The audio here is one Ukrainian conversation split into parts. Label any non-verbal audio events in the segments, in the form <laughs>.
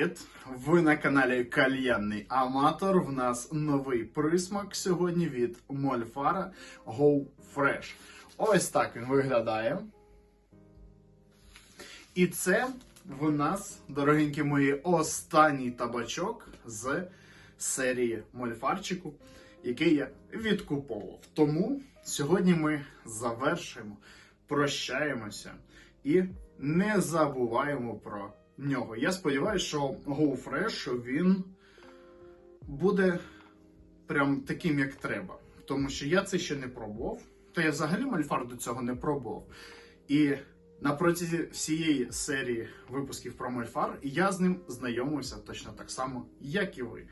привіт! Ви на каналі Кальянний Аматор. В нас новий присмак сьогодні від Мольфара Go Fresh. Ось так він виглядає. І це в нас, дорогенькі мої, останній табачок з серії Мольфарчику, який я відкуповував. Тому сьогодні ми завершуємо, прощаємося і не забуваємо про нього. Я сподіваюся, що Go Fresh він буде прям таким, як треба. Тому що я це ще не пробував. Та я взагалі мальфар до цього не пробував. І на протязі всієї серії випусків про мальфар я з ним знайомився точно так само, як і ви.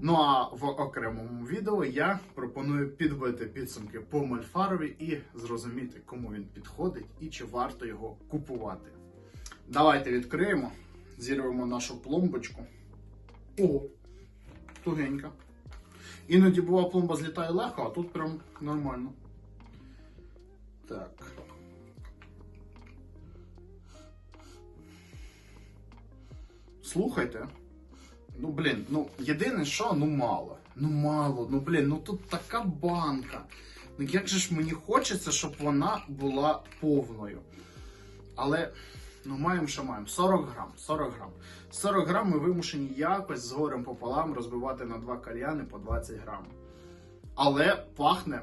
Ну а в окремому відео я пропоную підбити підсумки по Мольфарові і зрозуміти, кому він підходить і чи варто його купувати. Давайте відкриємо, зірвемо нашу пломбочку. Ого, тугенька. Іноді бува пломба злітає легко, а тут прям нормально. Так. Слухайте. Ну, блін, ну єдине, що ну мало. Ну мало, ну блін, ну тут така банка. Ну як же ж мені хочеться, щоб вона була повною. Але ну маємо, що маємо. 40 грам. 40 грам. 40 грам ми вимушені якось з горем пополам розбивати на два кальяни по 20 грам. Але пахне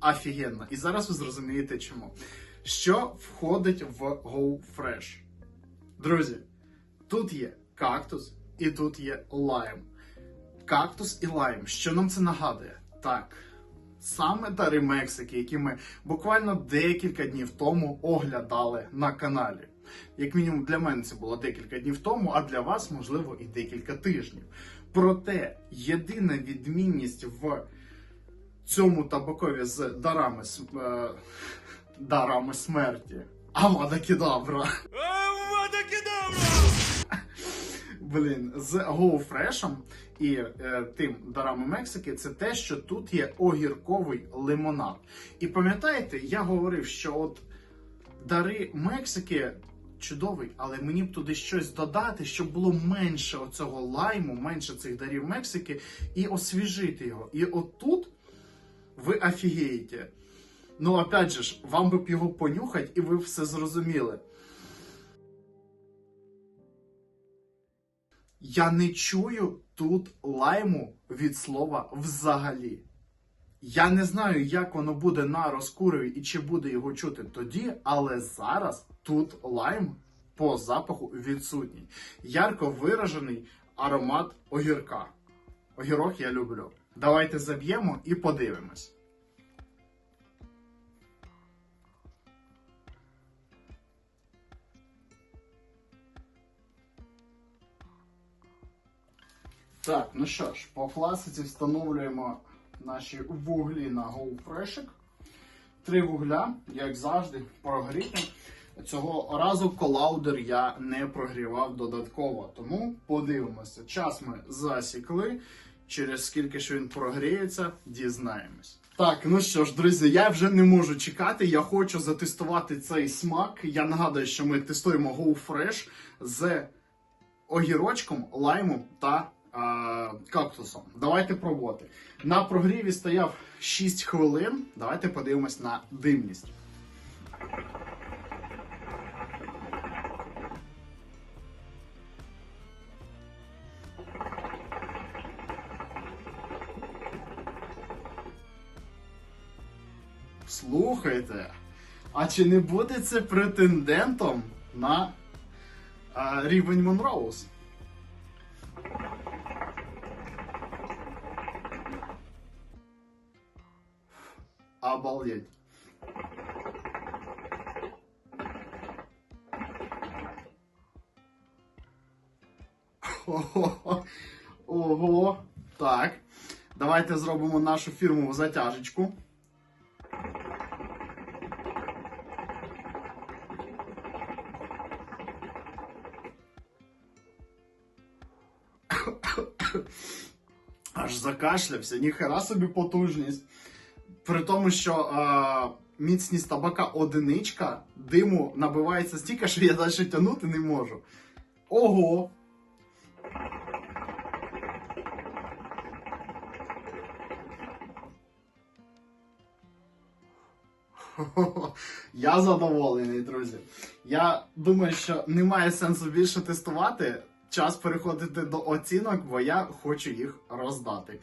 офігенно. І зараз ви зрозумієте чому. Що входить в Go Fresh? Друзі, тут є кактус і тут є лайм. Кактус і лайм. Що нам це нагадує? Так. Саме дари Мексики, які ми буквально декілька днів тому оглядали на каналі. Як мінімум для мене це було декілька днів тому, а для вас, можливо, і декілька тижнів. Проте єдина відмінність в цьому табакові з дарами, е, дарами смерті. Авада кедавра. Блін, з Go Fresh і е, тим дарами Мексики це те, що тут є огірковий лимонад. І пам'ятаєте, я говорив, що от дари Мексики чудовий, але мені б туди щось додати, щоб було менше оцього лайму, менше цих дарів Мексики, і освіжити його. І отут ви офігієте. Ну, опять же ж, вам би б його понюхати, і ви все зрозуміли. Я не чую тут лайму від слова взагалі. Я не знаю, як воно буде на розкурові і чи буде його чути тоді, але зараз тут лайм по запаху відсутній. Ярко виражений аромат огірка. Огірок я люблю. Давайте заб'ємо і подивимось. Так, ну що ж, по класиці встановлюємо наші вуглі на GoFreshик. Три вугля, як завжди, прогріти. Цього разу колаудер я не прогрівав додатково, тому подивимося. Час ми засікли. Через скільки ж він прогріється, дізнаємось. Так, ну що ж, друзі, я вже не можу чекати. Я хочу затестувати цей смак. Я нагадую, що ми тестуємо GoFresh з огірочком, лаймом та кактусом. Давайте пробувати. На прогріві стояв 6 хвилин. Давайте подивимось на димність. Слухайте, а чи не буде це претендентом на е, рівень Монроуз? Обалдеть. Ого. <laughs> Ого. Так. Давайте зробимо нашу фірмову затяжечку. <coughs> Аж закашлявся, ніхера собі потужність. При тому, що е, міцність табака одиничка, диму набивається стільки, що я далі тягнути не можу. Ого! <laughs> Я задоволений, друзі. Я думаю, що немає сенсу більше тестувати. Час переходити до оцінок, бо я хочу їх роздати.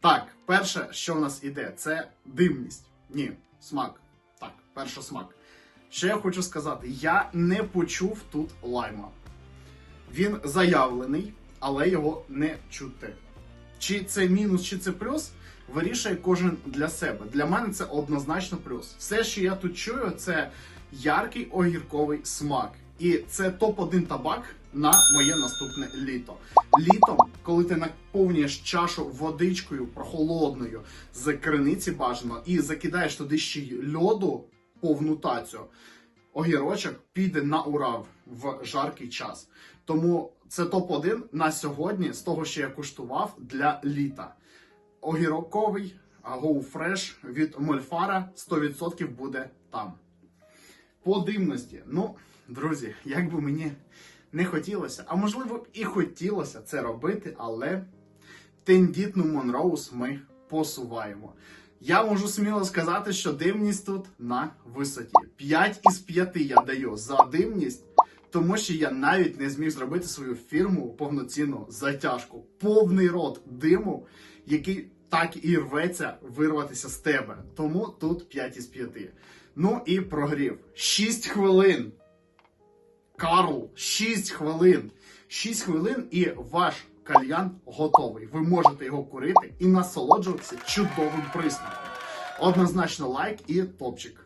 Так, перше, що в нас іде, це димність. Ні, смак. Так, перше смак. Що я хочу сказати? Я не почув тут лайма. Він заявлений, але його не чути. Чи це мінус, чи це плюс, вирішує кожен для себе. Для мене це однозначно плюс. Все, що я тут чую, це яркий огірковий смак. І це топ-1 табак на моє наступне літо. Літом, коли ти наповнюєш чашу водичкою прохолодною з криниці бажано і закидаєш туди ще й льоду повну тацю, огірочок піде на ура в жаркий час. Тому це топ-1 на сьогодні з того, що я куштував для літа. Огірковий Go Fresh від Мольфара 100% буде там. По димності. Ну, друзі, як би мені не хотілося, а можливо б і хотілося це робити, але тендітну Монроуз ми посуваємо. Я можу сміло сказати, що димність тут на висоті. 5 із 5 я даю за димність, тому що я навіть не зміг зробити свою фірму повноцінну затяжку. Повний рот диму, який так і рветься вирватися з тебе. Тому тут 5 із 5. Ну і прогрів. 6 хвилин. Карл, 6 хвилин. 6 хвилин і ваш кальян готовий. Ви можете його курити і насолоджуватися чудовим присмаком. Однозначно лайк і топчик.